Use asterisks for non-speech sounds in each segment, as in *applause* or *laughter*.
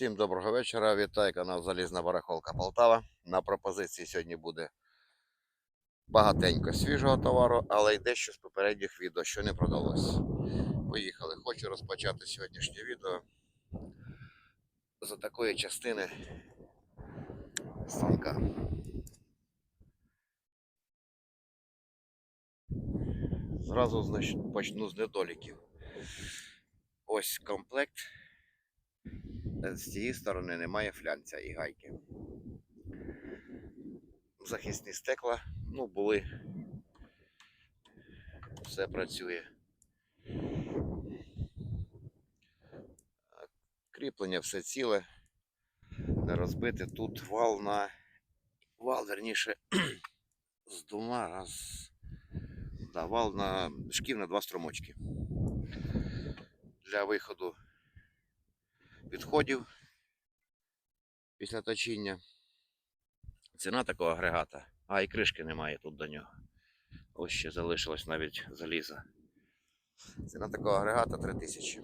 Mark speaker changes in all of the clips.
Speaker 1: Всім доброго вечора. Вітаю канал Залізна Барахолка Полтава. На пропозиції сьогодні буде багатенько свіжого товару, але й дещо з попередніх відео, що не продалось. Поїхали. Хочу розпочати сьогоднішнє відео з такої частини станка. Зразу почну з недоліків. Ось комплект. Е, З цієї сторони немає флянця і гайки. Захисні стекла, ну, були. Все працює. Кріплення все ціле, не розбите. Тут вал на вал, верніше, *clears throat* з двома раз. Да, вал на шків на два струмочки. Для виходу відходів після точіння. Ціна такого агрегата. А, і кришки немає тут до нього. Ось ще залишилось навіть заліза. Ціна такого агрегата 3000.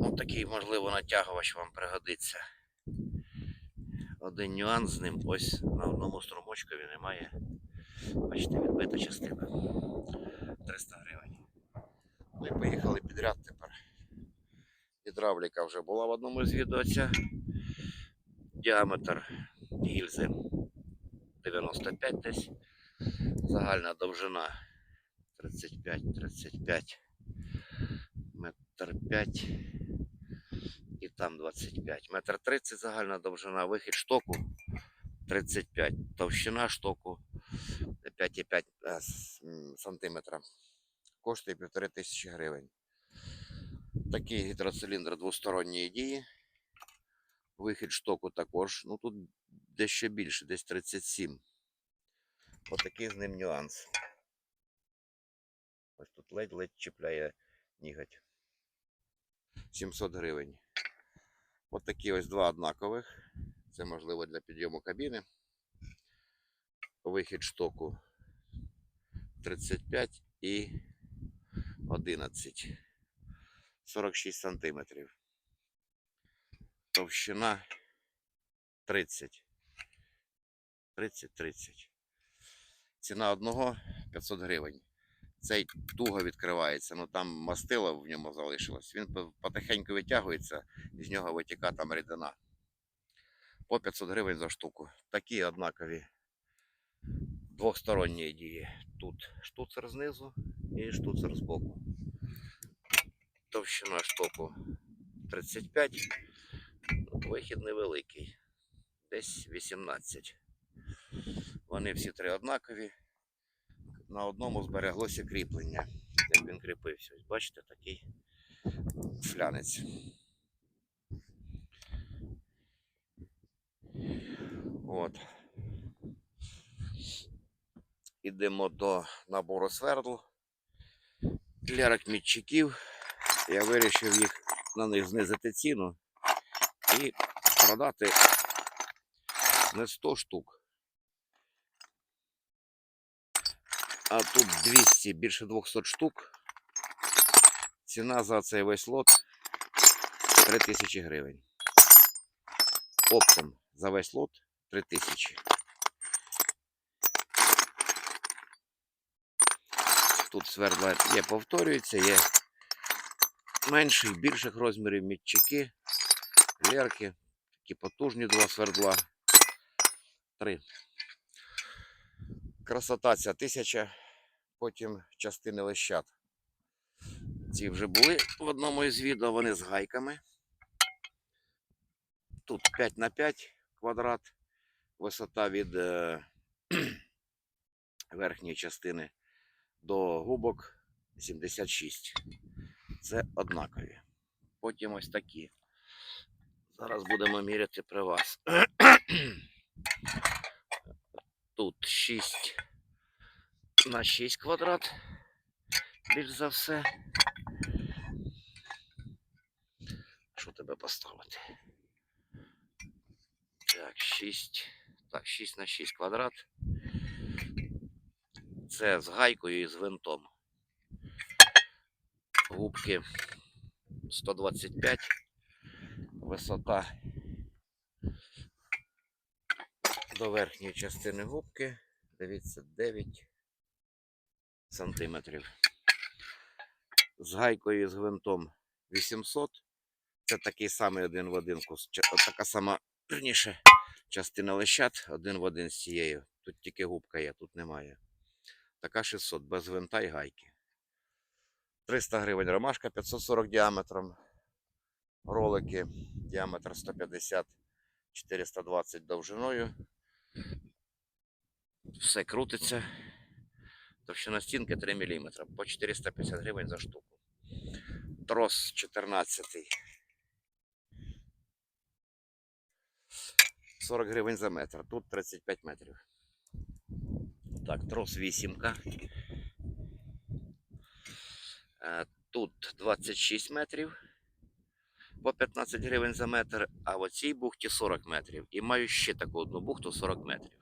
Speaker 1: Ось такий, можливо, натягувач вам пригодиться. Один нюанс з ним ось на одному струмочкові немає. Бачите, відбита частина. 300 гривень. Ну і поїхали підряд тепер. Гідравліка вже була в одному з відео. Діаметр гільзи 95 десь. Загальна довжина 35-35 метр 5 і там 25. Метр 30 загальна довжина, вихід штоку 35. Товщина штоку 5,5 е, сантиметра. Коштує півтори тисячі гривень. Такий гідроциліндр двосторонньої дії. Вихід штоку також. Ну тут дещо більше, десь 37. Отакий з ним нюанс. Ось тут ледь-ледь чіпляє ніготь. 700 гривень. От такі ось два однакових. Це можливо для підйому кабіни. Вихід штоку 35 і 11. 46 сантиметрів. Товщина 30. 30-30. Ціна одного 500 гривень. Цей туго відкривається, ну там мастило в ньому залишилось. Він потихеньку витягується, з нього витіка там рідина. По 500 гривень за штуку. Такі однакові двосторонньої дії. Тут штуцер знизу і штуцер збоку. Товщина штоку 35, вихід невеликий, десь 18. Вони всі три однакові. На одному збереглося кріплення. Як він кріпився. Ось бачите, такий флянець. От. Ідемо до набору свердл. Для ракмітчиків. Я вирішив їх на них знизити ціну і продати не 100 штук. А тут 200, більше 200 штук. Ціна за цей весь лот 3000 гривень. Оптом за весь лот 3000. Тут свердла є, повторюється, є менших, більших розмірів мітчики, лерки, такі потужні два свердла. Три. Красота ця тисяча, потім частини лещат. Ці вже були в одному із відео, вони з гайками. Тут 5 на 5 квадрат, висота від е, *clears throat* верхньої частини до губок 76. Це однакові. Потім ось такі. Зараз будемо міряти при вас. *clears throat* Тут 6 на 6 квадрат. Більш за все. Що тебе поставити? Так, 6. Так, 6 на 6 квадрат. Це з гайкою і з винтом. Губки 125 Висота до верхньої частини губки. Дивіться, 9 сантиметрів. З гайкою і з гвинтом 800. Це такий самий один в один кус. Така сама, верніше, частина лещат один в один з цією. Тут тільки губка є, тут немає. Така 600, без гвинта і гайки. 300 гривень ромашка 540 діаметром. Ролики діаметр 150 420 довжиною. Все крутиться. Товщина стінки 3 мм. По 450 гривень за штуку. Трос 14. 40 гривень за метр. Тут 35 метрів. Так, трос 8. Тут 26 метрів по 15 гривень за метр, а в оцій бухті 40 метрів. І маю ще таку одну бухту 40 метрів.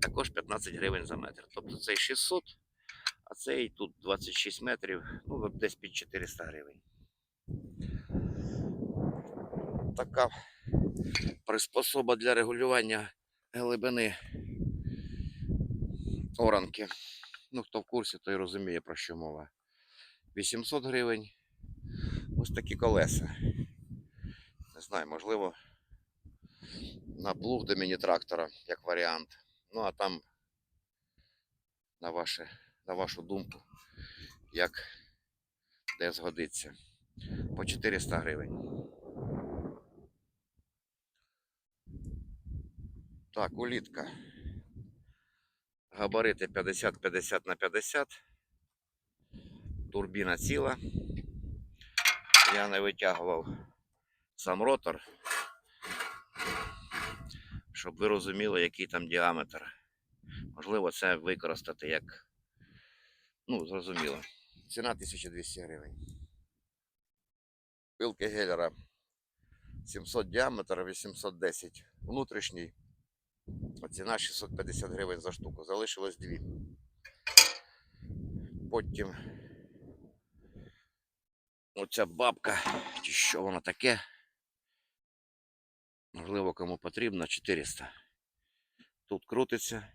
Speaker 1: Також 15 гривень за метр. Тобто цей 600, а цей тут 26 метрів, ну десь під 400 гривень. Така приспособа для регулювання глибини оранки. Ну, хто в курсі, той розуміє, про що мова. 800 гривень. Ось такі колеса. Не знаю, можливо, на плуг до міні-трактора, як варіант. Ну, а там, на, ваше, на вашу думку, як де згодиться. По 400 гривень. Так, улітка. Габарити 50-50 на 50. Турбіна ціла. Я не витягував сам ротор, щоб ви розуміли, який там діаметр. Можливо, це використати як. Ну, зрозуміло. Ціна 1200 гривень. Пилки гелера 700 діаметр, 810 внутрішній. А ціна 650 гривень за штуку. Залишилось дві. Потім оця бабка, чи що воно таке. Можливо, кому потрібно 400. Тут крутиться,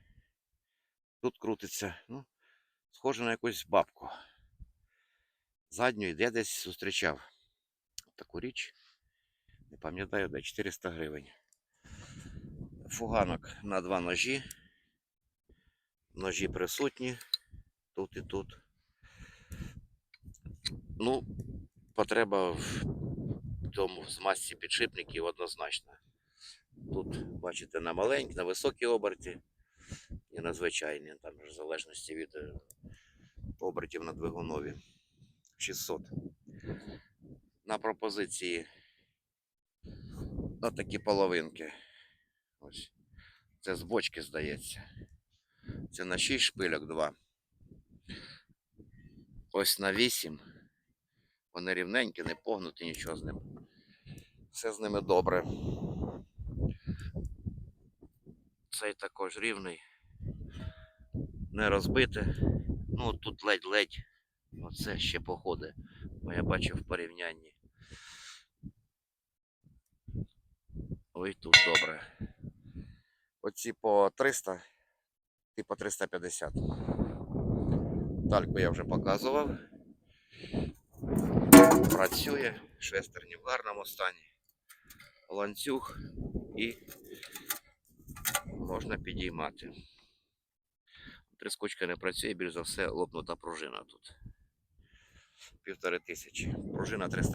Speaker 1: тут крутиться. Ну, схоже на якусь бабку. Задню йде десь зустрічав. Таку річ. Не пам'ятаю, де 400 гривень. Фуганок на два ножі. Ножі присутні тут і тут. Ну, потреба в тому змазці підшипників однозначно. Тут, бачите, на маленькій, на високій оберті і на звичайній, там в залежності від е, обертів на двигунові. 600. На пропозиції отакі половинки. Ось. Це з бочки, здається. Це на 6 шпильок 2. Ось на 8. Вони рівненькі, не погнуті, нічого з ним. Все з ними добре. Цей також рівний. Не розбите. Ну тут ледь-ледь. Оце ще походи. Бо я бачив в порівнянні. Ой, тут добре. Оці по 300 і по 350. Тальку я вже показував. Працює, шестерні в гарному стані. Ланцюг і можна підіймати. Трискочка не працює, більш за все лопнута пружина тут. Півтори тисячі. Пружина 300.